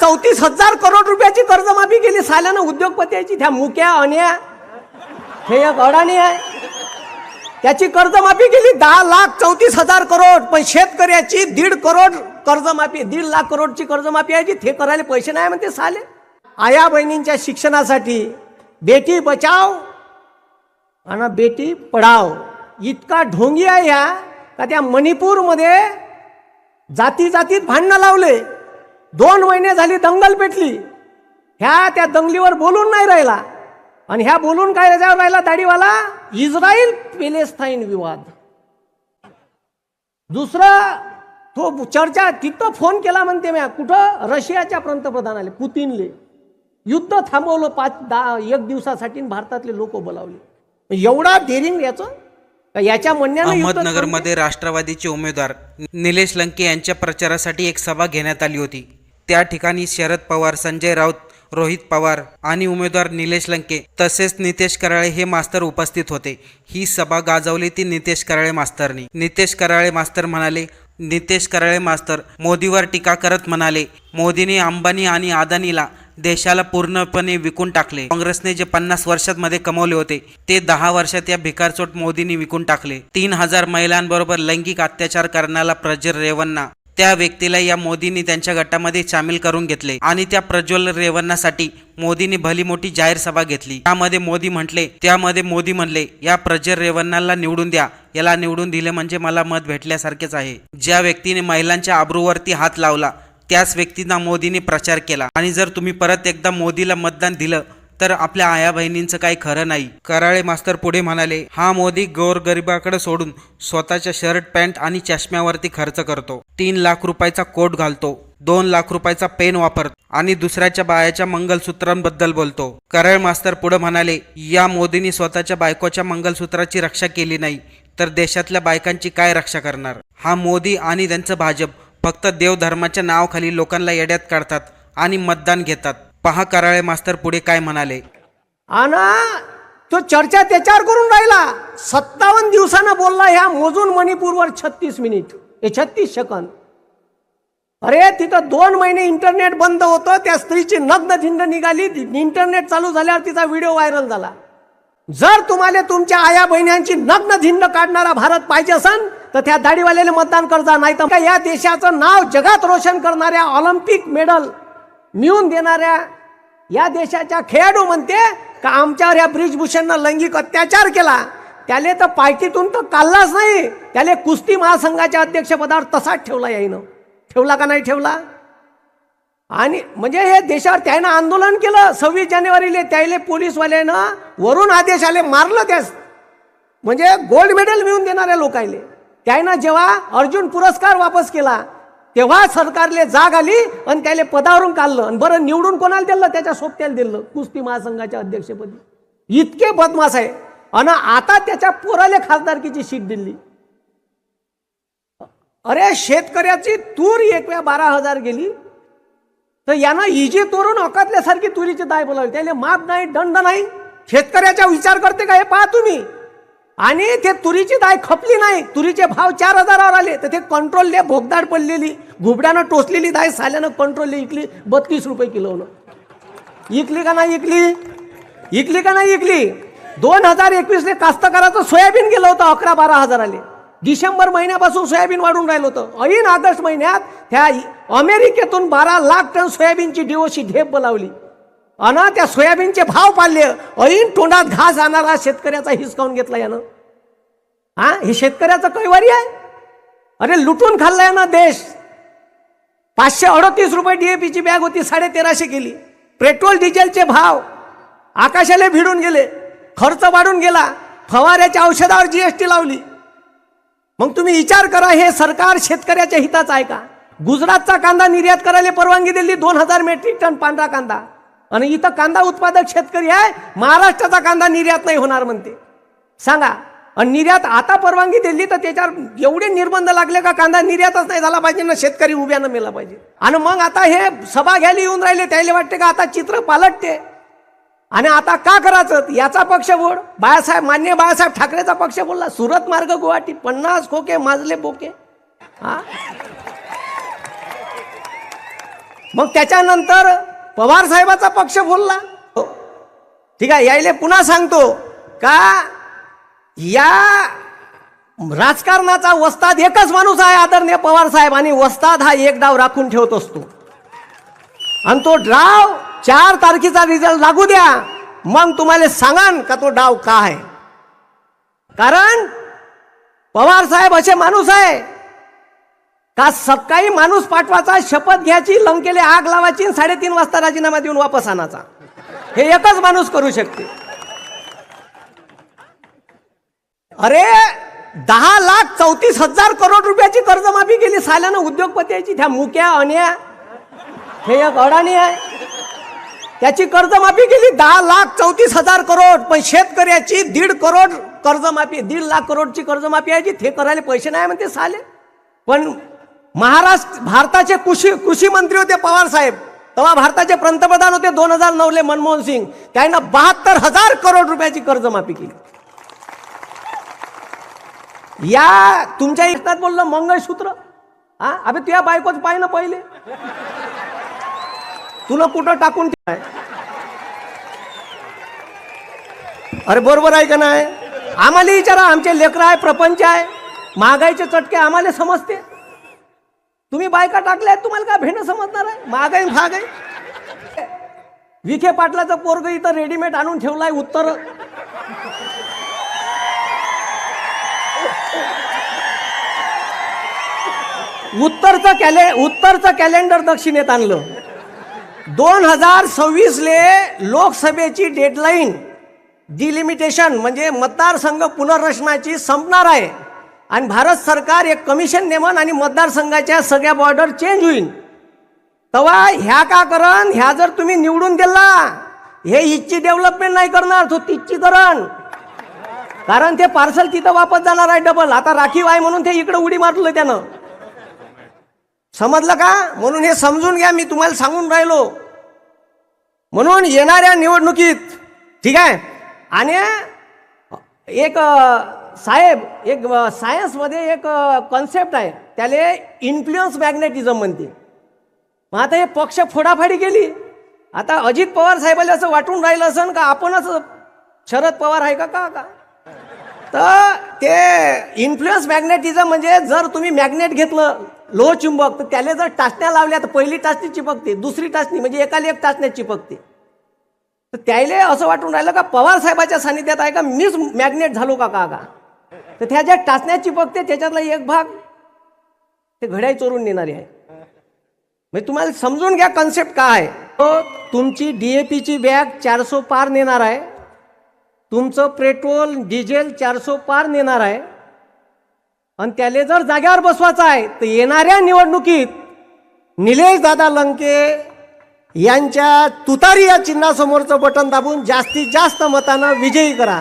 चौतीस हजार करोड रुपयाची कर्जमाफी केली. साल्यानं उद्योगपतीची त्या मुक्या अन्या. हे एक अडाणी आहे. त्याची कर्जमाफी केली दहा लाख चौतीस हजार करोड. पण शेतकऱ्याची दीड करोड कर्जमाफी दीड लाख करोडची कर्जमाफी आहे जी ते करायला पैसे नाही म्हणते साले. आया बहिणींच्या शिक्षणासाठी बेटी बचाव आणि बेटी पढाव. इतका ढोंगी आहे ह्या का त्या मणिपूरमध्ये जाती जातीत भांडणं लावले. दोन महिने झाली दंगल पेटली. ह्या त्या दंगलीवर बोलून नाही राहिला. आणि ह्या बोलून काय रजावर राहिला दाढीवाला? इस्रायल पेलेस्ताईन विवाद. दुसरा तो चर्चा तिथं फोन केला म्हणते म्या. कुठं? रशियाच्या पंतप्रधानाले पुतीनले. युद्ध थांबवलं पाच दहा एक दिवसासाठी भारतातले लोक बोलावले. एवढा डेरिंग याचं? याच्या म्हणण्यानं थांबलं? अहमदनगरमध्ये राष्ट्रवादीचे उमेदवार निलेश लंके यांच्या प्रचारासाठी एक सभा घेण्यात आली होती. त्या ठिकाणी शरद पवार संजय राऊत रोहित पवार आणि उमेदवार निलेश लंके तसेच नितेश कराळे हे मास्तर उपस्थित होते. ही सभा गाजवली ती नितेश कराळे मास्तरनी. नितेश कराळे मास्तर म्हणाले नितेश कराळे मास्तर मोदीवर टीका करत म्हणाले मोदीने अंबानी आणि अदानीला देशाला पूर्णपणे विकून टाकले. काँग्रेसने जे पन्नास वर्षांमध्ये कमवले होते ते दहा वर्षात या भिकारचोट मोदींनी विकून टाकले. तीन हजार महिलांबरोबर लैंगिक अत्याचार करण्याला प्रजर रेवन्ना त्या व्यक्तीला या मोदींनी त्यांच्या गटामध्ये सामील करून घेतले आणि त्या प्रज्वल रेवन्नासाठी मोदींनी भली मोठी जाहीर सभा घेतली. त्यामध्ये मोदी म्हटले त्यामध्ये मोदी म्हणले या प्रज्वल रेवन्नाला निवडून द्या. याला निवडून दिले म्हणजे मला मत भेटल्यासारखेच आहे. ज्या व्यक्तीने महिलांच्या आबरूवरती हात लावला त्याच व्यक्तींना मोदींनी प्रचार केला. आणि जर तुम्ही परत एकदा मोदीला मतदान दिलं तर आपल्या आया बहिणींचं काही खरं नाही. कराळे मास्तर पुढे म्हणाले हा मोदी गोरगरिबाकडे सोडून स्वतःच्या शर्ट पॅन्ट आणि चष्म्यावरती खर्च करतो. तीन लाख रुपयाचा कोट घालतो. दोन लाख रुपयाचा पेन वापरतो. आणि दुसऱ्याच्या बायाच्या मंगलसूत्रांबद्दल बोलतो. कराळ मास्तर पुढे म्हणाले या मोदींनी स्वतःच्या बायकोच्या मंगलसूत्राची रक्षा केली नाही तर देशातल्या बायकांची काय रक्षा करणार? हा मोदी आणि त्यांचं भाजप फक्त देवधर्माच्या नावाखाली लोकांना येड्यात काढतात आणि मतदान घेतात. पहा कराळे मास्तर पुढे काय म्हणाले. आणि तो चर्चा त्याच्यावर करून राहिला. सत्तावन्न दिवसानं बोलला ह्या मोजून मणिपूरवर छत्तीस मिनिट. हे छत्तीस सेकंद. अरे तिथं दोन महिने इंटरनेट बंद होतं त्या स्त्रीची नग्न झिंड निघाली इंटरनेट चालू झाल्यावर तिचा व्हिडिओ व्हायरल झाला. जर तुम्हाला तुमच्या आया बहिण्यांची नग्न झिंड काढणारा भारत पाहिजे असन तर त्या दाढीवाल्याला मतदान करता नाही तर या देशाचं नाव जगात रोशन करणाऱ्या ऑलिम्पिक मेडल मिळून देणाऱ्या या देशाच्या खेळाडू म्हणते का आमच्यावर या ब्रिजभूषणनं लैंगिक अत्याचार केला. त्याले तर पार्टीतून तर काढलाच नाही. त्याले कुस्ती महासंघाच्या अध्यक्षपदावर तसाच ठेवला याईनं. ठेवला का नाही ठेवला? आणि म्हणजे हे देशावर त्यानं आंदोलन केलं. सव्वीस जानेवारीले त्याले पोलीसवाल्यानं वरून आदेश आले मारलं त्यास. म्हणजे गोल्ड मेडल मिळवून देणाऱ्या लोकायले त्यानं जेव्हा अर्जुन पुरस्कार वापस केला तेव्हा सरकारले जाग आली आणि त्याला पदावरून काढलं. आणि बरं निवडून कोणाला दिलं? त्याच्या सोबत्याला दिलं. कुस्ती महासंघाच्या अध्यक्षपदी. इतके बदमाश आहे. आणि आता त्याच्या पोराले खासदारकीची सीट दिली. अरे शेतकऱ्याची तूर एक वेळा बारा हजार गेली. तर यानं इजे तोरून अकातल्यासारखी तुरीची दाय बोलावली. त्याला माप नाही दंड नाही. शेतकऱ्याचा विचार करते का हे? पहा तुम्ही. आणि ते तुरीची दाय खपली नाही. तुरीचे भाव चार हजारावर आले. तर ते कंट्रोलले भोगदाड पडलेली. घुबड्यानं टोचलेली दाय साल्यानं कंट्रोलले इकली. बत्तीस रुपये किलोनं इकली का नाही इकली? इकली का नाही इकली? दोन हजार एकवीसले कास्तकाराचं सोयाबीन गेलं होतं अकरा बारा हजार आले डिसेंबर महिन्यापासून सोयाबीन वाढून राहिलं होतं. ऐन ऑगस्ट महिन्यात त्या अमेरिकेतून बारा लाख टन सोयाबीनची डिओशी ढेप बोलावली. अन त्या सोयाबीनचे भाव पाडले. ऐन तोंडात घास आणणारा शेतकऱ्याचा हिसकावून घेतला यानं. हा? हे शेतकऱ्याचं कैवारी आहे? अरे लुटून खाल्लाय ना देश. पाचशे अडतीस रुपये डीएपीची बॅग होती साडे तेराशे केली. पेट्रोल डिझेलचे भाव. आकाशाला भिडून गेले. खर्च वाढून गेला. फवाऱ्याच्या औषधावर जीएसटी लावली. मग तुम्ही विचार करा हे सरकार शेतकऱ्याच्या हिताचं आहे का? गुजरातचा कांदा निर्यात करायला परवानगी दिली दोन हजार मेट्रिक टन पांढरा कांदा. आणि इथं कांदा उत्पादक शेतकरी आहे महाराष्ट्राचा कांदा निर्यात नाही होणार म्हणते. सांगा आणि निर्यात आता परवानगी दिली तर त्याच्यावर एवढे निर्बंध लागले का कांदा निर्यातच नाही झाला पाहिजे ना शेतकरी उभ्यानं मेला पाहिजे. आणि मग आता हे सभा घ्यायला येऊन राहिले त्याला वाटते का आता चित्र पालटते. आणि आता का करायचं? याचा पक्ष बोल. बाळासाहेब मान्य बाळासाहेब ठाकरेचा पक्ष बोलला सुरत मार्ग गुवाहाटी पन्नास खोके माजले बोके. हा? मग त्याच्यानंतर पवार साहेबाचा पक्ष बोलला ठीक आहे यायले पुन्हा सांगतो का या राजकारणाचा वस्ताद एकच माणूस आहे आदरणीय पवार साहेब आणि वस्ताद हा एक डाव राखून ठेवत असतो. आणि तो डाव चार तारखेचा रिझल्ट लागू द्या मग तुम्हाला सांगान का तो डाव का आहे. कारण पवार साहेब असे माणूस आहे का सकाळी माणूस पाठवायचा शपथ घ्यायची लंकेले आग लावायची आणि साडेतीन वाजता राजीनामा देऊन वापस आणायचा. हे एकच माणूस करू शकते. अरे दहा लाख चौतीस हजार करोड रुपयाची कर्जमाफी केली साल्यानं उद्योगपतीची त्या मुक्या अन्या. हे एक अडाणी आहे. त्याची कर्जमाफी केली दहा लाख चौतीस हजार करोड पण शेतकऱ्याची दीड करोड कर्जमाफी दीड लाख करोडची कर्जमाफी आहे जी ते करायला पैसे नाही म्हणते साले. पण महाराष्ट्र भारताचे कृषी कृषी मंत्री होते पवार साहेब. तेव्हा भारताचे पंतप्रधान होते दोन हजार नऊले मनमोहन सिंग. त्यानं बहात्तर हजार करोड रुपयाची कर्जमाफी केली. या तुमच्या इष्टात बोललं मंगळसूत्र. हा अबे तुझ्या बायकोच पाय ना पहिले. तुला कुठं टाकून ठेवाय अरे बरोबर आहे का नाही? आम्हाला विचारा आमचे लेकरं आहे प्रपंच आहे. महागाईचे चटके आम्हाला समजते. तुम्ही बायका टाकल्या आहेत तुम्हाला काय भेणं समजणार आहे? महागाई महागाई. विखे पाटलाचं पोरग इथं रेडीमेड आणून ठेवलाय उत्तर. उत्तरचं कॅले उत्तरचं कॅलेंडर दक्षिणेत आणलं. दोन हजार सव्वीसले लोकसभेची डेडलाईन डिलिमिटेशन म्हणजे मतदारसंघ पुनर्रचनाची संपणार आहे. आणि भारत सरकार एक कमिशन नेमन आणि मतदारसंघाच्या सगळ्या बॉर्डर चेंज होईल. तेव्हा ह्या का करण? ह्या जर तुम्ही निवडून दिला हे इथची डेव्हलपमेंट नाही करणार तो तिथची करण कारण ते पार्सल तिथं वापस जाणार आहे डबल आता राखीव आहे म्हणून ते इकडे उडी मारलं त्यानं. समजलं का? म्हणून हे समजून घ्या मी तुम्हाला सांगून राहिलो. म्हणून येणाऱ्या निवडणुकीत ठीक आहे? आणि एक साहेब एक सायन्समध्ये एक कॉन्सेप्ट आहे. त्याला इन्फ्लुअन्स मॅग्नेटिझम म्हणते. मग आता हे पक्ष फोडाफाडी केली. आता अजित पवार साहेबाला असं वाटून राहिलं असन का आपणच शरद पवार आहे का का का? तर ते इन्फ्लुअन्स मॅग्नेटिझम म्हणजे जर तुम्ही मॅग्नेट घेतलं लोह चुंबक तर त्याला जर टाचण्या लावल्या तर पहिली टाचणी चिपकते दुसरी टाचणी म्हणजे एकाला एक टाचण्यात चिपकते. तर त्याला असं वाटून राहिलं का पवार साहेबाच्या सानिध्यात आहे का मीच मॅग्नेट झालो का का का? तर त्या ज्या टाचण्याची बघते त्याच्यातला एक भाग ते घड्याळ चोरून नेणारी आहे. म्हणजे तुम्हाला समजून घ्या कन्सेप्ट काय आहे. डी तुमची डीएपीची बॅग चारसो पार नेणार आहे. तुमचं पेट्रोल डिझेल चारसो पार नेणार आहे. आणि त्याला जर जाग्यावर बसवायचं आहे तर येणाऱ्या निवडणुकीत निलेश दादा लंके यांच्या तुतारी या चिन्हासमोरचं बटन दाबून जास्तीत जास्त मतानं विजयी करा.